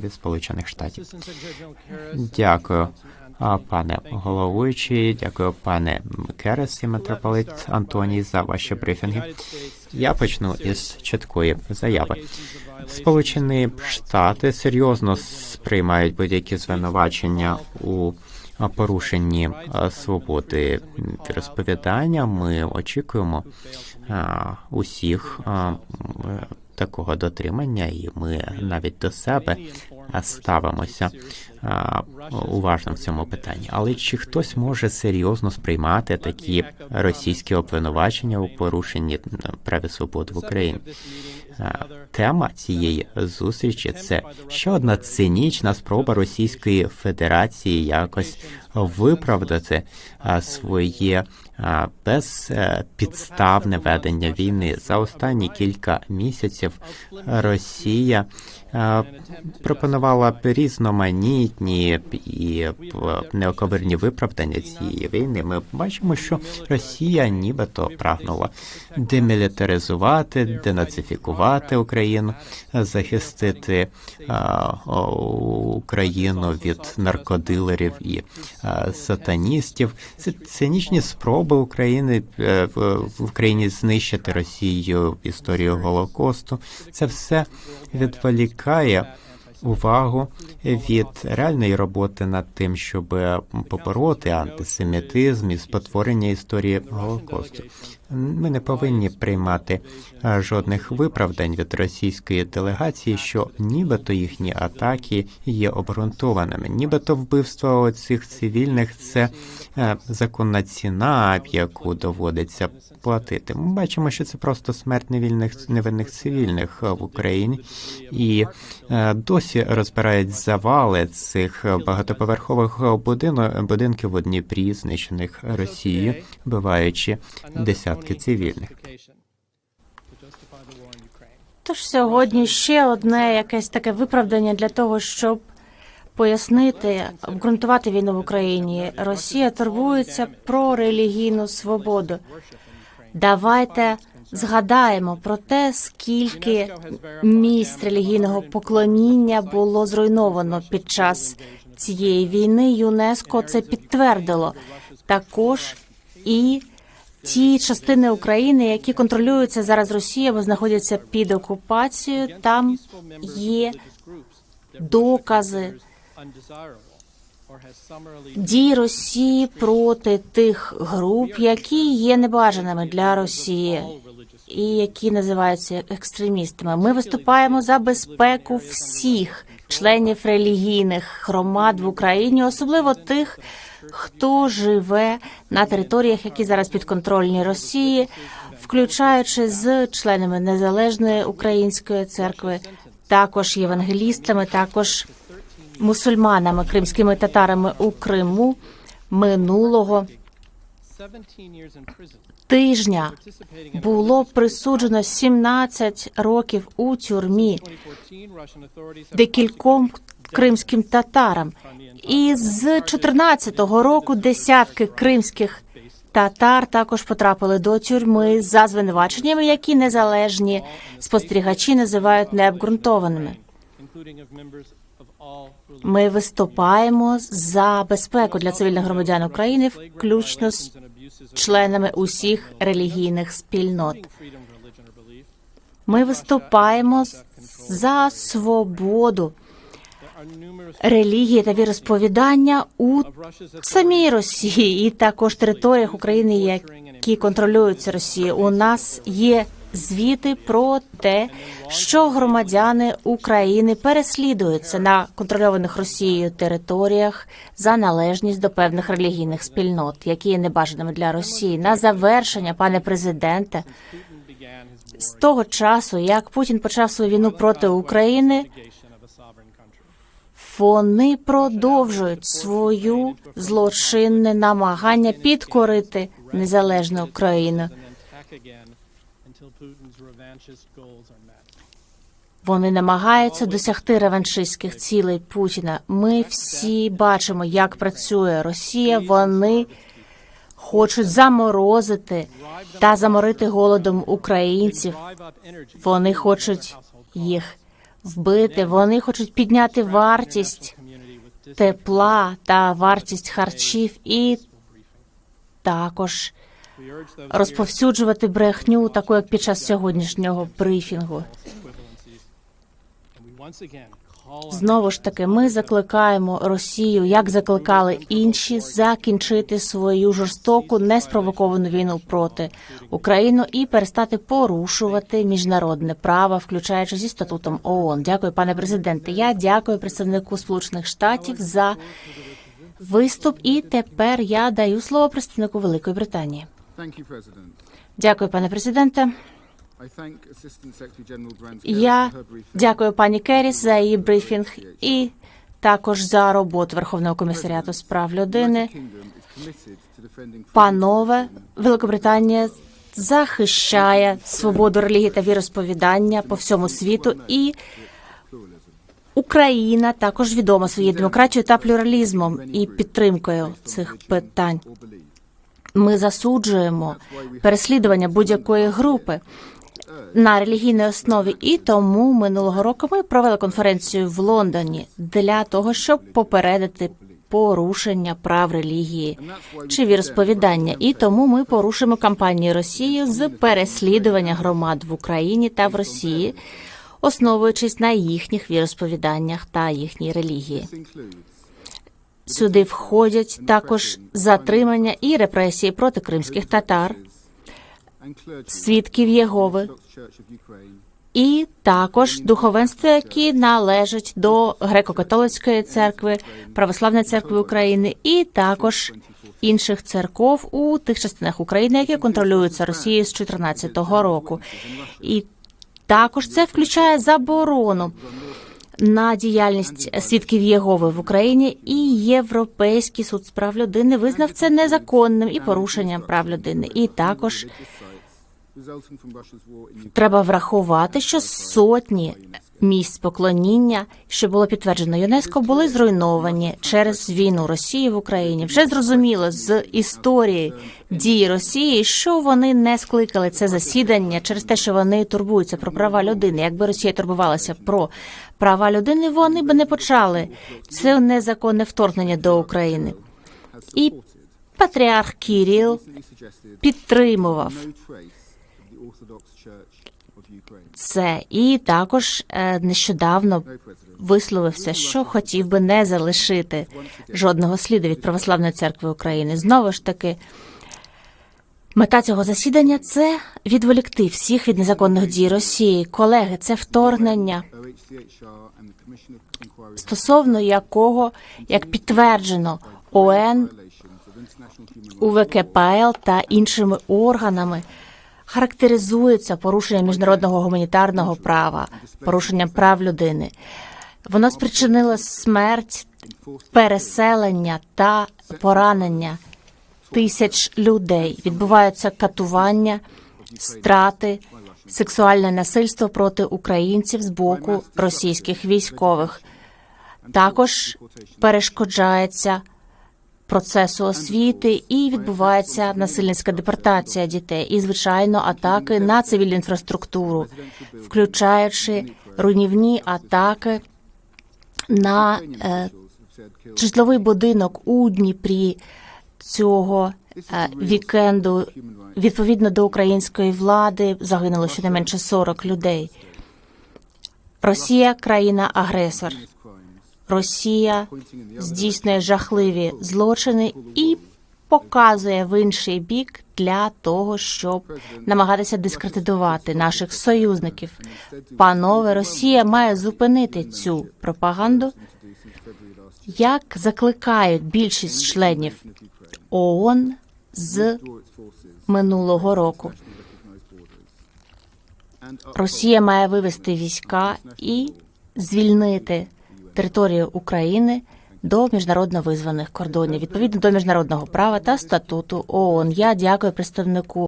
від Сполучених Штатів. Дякую, пане головуючий. Дякую, пане Керес і митрополит Антоній, за ваші брифінги. Я почну із чіткої заяви. Сполучені Штати серйозно сприймають будь-які звинувачення у порушенні свободи розповідання. Ми очікуємо усіх такого дотримання, і ми навіть до себе ставимося уважно в цьому питанні. Але чи хтось може серйозно сприймати такі російські обвинувачення у порушенні прав і свобод в Україні? Тема цієї зустрічі це ще одна цинічна спроба Російської Федерації якось виправдати своє безпідставне ведення війни за останні кілька місяців. Росія пропонувала різноманітні і п- неоковирні виправдання цієї війни. Ми бачимо, що Росія нібито прагнула демілітаризувати, денацифікувати Україну, захистити Україну від наркодилерів і сатаністів. Це цинічні спроби України е, в Україні знищити Росію історію Голокосту. Це все відволікає увагу від реальної роботи над тим, щоб побороти антисемітизм і спотворення історії Голокосту. Ми не повинні приймати жодних виправдань від російської делегації, що нібито їхні атаки є обґрунтованими, нібито вбивство цих цивільних це е, законна ціна, яку доводиться платити. Ми бачимо, що це просто смерть невільних невинних цивільних е, в Україні, і е, досі розбирають завали цих багатоповерхових будинок, будинків в Дніпрі, знищених Росією, вбиваючи десятки цивільних. Тож сьогодні ще одне якесь таке виправдання для того, щоб пояснити, обґрунтувати війну в Україні. Росія турбується про релігійну свободу. Давайте згадаємо про те, скільки місць релігійного поклоніння було зруйновано під час цієї війни. ЮНЕСКО це підтвердило також і ті частини України, які контролюються зараз Росією, знаходяться під окупацією. Там є докази дій Росії проти тих груп, які є небажаними для Росії. І які називаються екстремістами. Ми виступаємо за безпеку всіх членів релігійних громад в Україні, особливо тих, хто живе на територіях, які зараз підконтрольні Росії, включаючи з членами незалежної української церкви, також євангелістами, також мусульманами, кримськими татарами у Криму минулого тижня було присуджено 17 років у тюрмі декільком кримським татарам. І з 14-го року десятки кримських татар також потрапили до тюрми за звинуваченнями, які незалежні спостерігачі називають необґрунтованими. Ми виступаємо за безпеку для цивільних громадян України, включно з членами усіх релігійних спільнот. Ми виступаємо за свободу релігії та віросповідання у самій Росії і також територіях України, які контролюються Росією. У нас є звіти про те, що громадяни України переслідуються на контрольованих Росією територіях за належність до певних релігійних спільнот, які є небажаними для Росії. На завершення, пане президенте, з того часу, як Путін почав свою війну проти України, вони продовжують свою злочинне намагання підкорити незалежну Україну. Вони намагаються досягти реваншистських цілей Путіна. Ми всі бачимо, як працює Росія. Вони хочуть заморозити та заморити голодом українців. Вони хочуть їх вбити. Вони хочуть підняти вартість тепла та вартість харчів і також розповсюджувати брехню, таку як під час сьогоднішнього брифінгу. Знову ж таки, ми закликаємо Росію, як закликали інші, закінчити свою жорстоку неспровоковану війну проти України і перестати порушувати міжнародне право, включаючи зі статутом ООН. Дякую, пане президенте. Я дякую представнику Сполучених Штатів за виступ. І тепер я даю слово представнику Великої Британії. Дякую, пане президенте. Я дякую пані Керіс за її брифінг і також за роботу Верховного комісаріату з прав людини. Панове, Великобританія захищає свободу релігії та віросповідання по всьому світу, і. Україна також відома своєю демократією та плюралізмом і підтримкою цих питань. Ми засуджуємо переслідування будь-якої групи на релігійній основі, і тому минулого року ми провели конференцію в Лондоні для того, щоб попередити порушення прав релігії чи віросповідання. І тому ми порушимо кампанію Росії з переслідування громад в Україні та в Росії, основуючись на їхніх віросповіданнях та їхній релігії. Сюди входять також затримання і репресії проти кримських татар, свідків Єгови і також духовенство, які належать до греко-католицької церкви, православної церкви України, і також інших церков у тих частинах України, які контролюються Росією з 2014 року. І також це включає заборону на діяльність свідків Єгови в Україні, і Європейський суд з прав людини визнав це незаконним і порушенням прав людини. І також треба врахувати, що сотні місць поклоніння, що було підтверджено ЮНЕСКО, були зруйновані через війну Росії в Україні. Вже зрозуміло з історії дії Росії, що вони не скликали це засідання через те, що вони турбуються про права людини. Якби Росія турбувалася про права людини, вони б не почали це незаконне вторгнення до України. І патріарх Кіріл підтримував це і також е, нещодавно висловився, що хотів би не залишити жодного сліду від православної церкви України. Знову ж таки, мета цього засідання це відволікти всіх від незаконних дій Росії. Колеги, це вторгнення, стосовно якого, як підтверджено ОН, УВКПЛ та іншими органами. Характеризується порушенням міжнародного гуманітарного права, порушенням прав людини. Воно спричинило смерть, переселення та поранення тисяч людей. Відбуваються катування, страти, сексуальне насильство проти українців з боку російських військових. Також перешкоджається процесу освіти і відбувається насильницька депортація дітей і, звичайно, атаки на цивільну інфраструктуру, включаючи руйнівні атаки на е, житловий будинок у Дніпрі цього е, вікенду. Відповідно до української влади загинуло щонайменше 40 людей. Росія країна-агресор. crimes, Росія здійснює жахливі злочини і показує в інший бік для того, щоб намагатися дискредитувати наших союзників. Панове, Росія має зупинити цю пропаганду, як закликають більшість членів ООН з минулого року. Росія має вивести війська і звільнити територію України до міжнародно визваних кордонів відповідно до міжнародного права та статуту ООН. Я дякую представнику